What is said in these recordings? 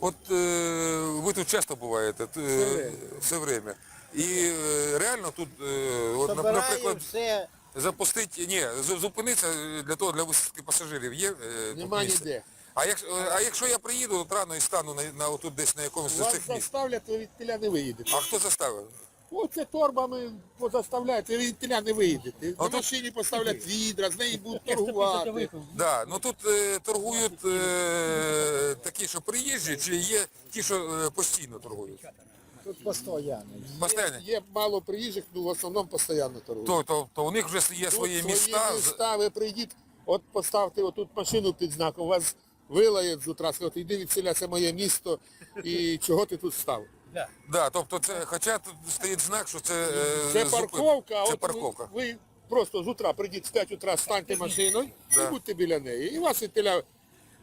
От е, ви тут часто буваєте, е, все время. І е, реально тут, е, от, нап- Собираємо наприклад, все, запустити, ні, з- зупинитися для того, для висадки пасажирів є е, тут Нема місце? ніде. А, як, а якщо я приїду от рано і стану на, на отут десь на якомусь з Вас цих місць, заставлять, ви від теля не виїдете. а хто заставив? Оце торбами позаставляють, ви від теля не виїдете. На тут- машині поставлять відра, з неї будуть торгувати. Да, ну тут е, торгують е, такі, що приїжджі, чи є ті, що е, постійно торгують? тут постійно. Постійно? Є мало приїжджих, ну в основному постійно торгують. То, то, то у них вже є Тут свої міста. з- міста, ви прийдіть, от поставте отут машину під знаком, вас вилають з утра, сказати, йди відсіля, це моє місто, і чого ти тут став? Да, тобто це, хоча тут стоїть знак, що це, е, Це зупин- парковка, а Це от парковка. Ви, ви просто з утра прийдіть з 5 утра, станьте машиною і будьте біля неї. І вас від теля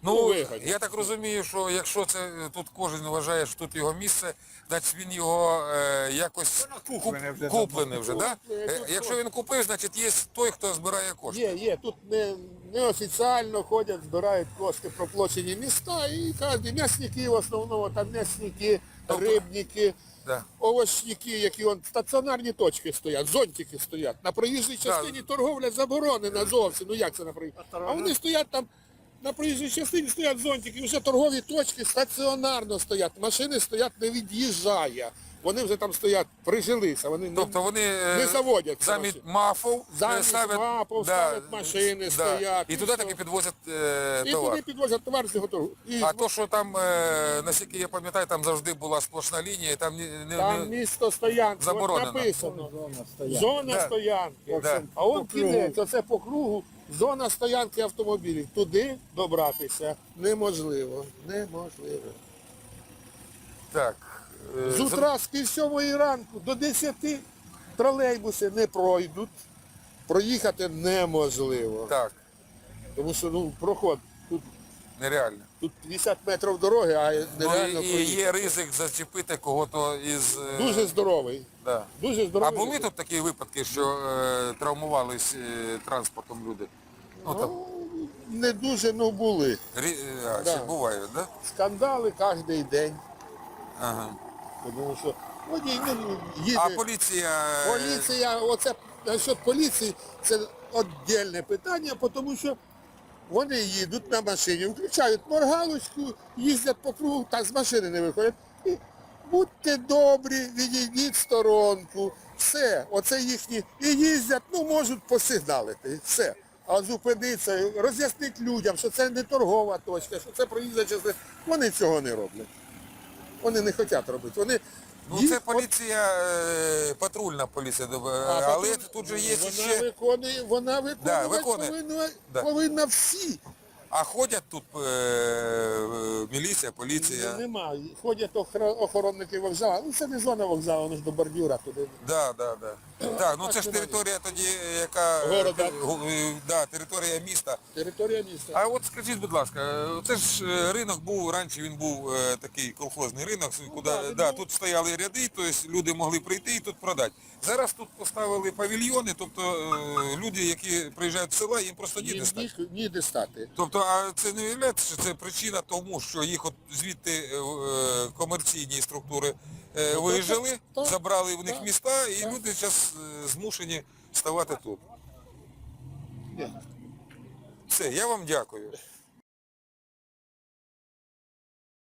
Ну, ну, я так розумію, що якщо це е, тут кожен вважає, що тут його місце, значить він його е, якось куплене вже, куплене вже да? Куплене, Е, тут Якщо він купив, значить є той, хто збирає кошти. Є, є, тут не, неофіціально ходять, збирають кошти проплачені міста і кожен м'ясники в основному, там м'ясники, Тобто- рибники, Да. овочники, які он, стаціонарні точки стоять, зонтики стоять. На проїжджій частині торговля заборонена зовсім. Ну як це на проїжджій? А вони стоять там. На проїжджій частині стоять зонтики, вже торгові точки стаціонарно стоять. Машини стоять, не від'їжджає. Вони вже там стоять, прижилися. Вони не- Тобто вони е, не заводять замість мафов е, Замість ставлять, мапов ставлять машини, стоять, І і туди таки підвозять е, І товар. туди підвозять товар з готову. І А то, що там, е, наскільки я пам'ятаю, там завжди була сплошна лінія, і там не, не, там не- місто стоянки, Заборонено. от написано. Зона стоять. Зона Да. стоянки. Да. А он кінець, оце по кругу, зона стоянки автомобілів. Туди добратися неможливо. Неможливо. так. е, З утра з пів сьомої ранку до 10 тролейбуси не пройдуть. Проїхати неможливо. Так, Тому що ну, проход. Тут, нереально. тут 50 метрів дороги, а Ну, нереально і, і є ризик зачепити кого-то із... е, Дуже здоровий. да. Дуже А були тут такі випадки, що е, травмувались е, транспортом люди? Ну, там, Не дуже, ну були. рі, е, а, Да. ще бувають, да? Скандали кожен день. Ага. Тому що водій, ну, їде. А поліція... е, Поліція, оце насчет поліції, це віддільне питання, тому що вони їдуть на машині, включають моргалочку, їздять по кругу, так з машини не виходять. І будьте добрі, відійдіть сторонку. Все, оце їхні. І їздять, ну можуть посигналити. Все. А зупинитися, роз'яснити людям, що це не торгова точка, що це проїзда частина. Вони цього не роблять. Вони не хочуть робити. Вони Ну, їх- це поліція, е, патрульна поліція, е, а але потім тут же є вона ще... виконує, вона виконувати виконує. повинна, Да. повинна всі. А ходять тут е, е, міліція, поліція. Немає. Ходять охра- охоронники вокзалу. Ну це не зона вокзалу, воно ж до бордюра туди. Да, да, да. Так, ну це ж територія тоді, яка... Города. е, е, Да, територія міста. Територія міста. А от скажіть, будь ласка, це ж е, ринок був, раніше він був е, такий колхозний ринок, куди, да, він да, був. тут стояли ряди, тобто люди могли прийти і тут продати. Зараз тут поставили павільйони, тобто е, люди, які приїжджають з села, їм просто ніде Ні, стати. ні, ніде стати. Тобто, а це не виявляється, що це причина тому, що їх от звідти е, е, комерційні структури е, вижили, так, забрали в них міста, і люди зараз змушені ставати тут. Все, я вам дякую.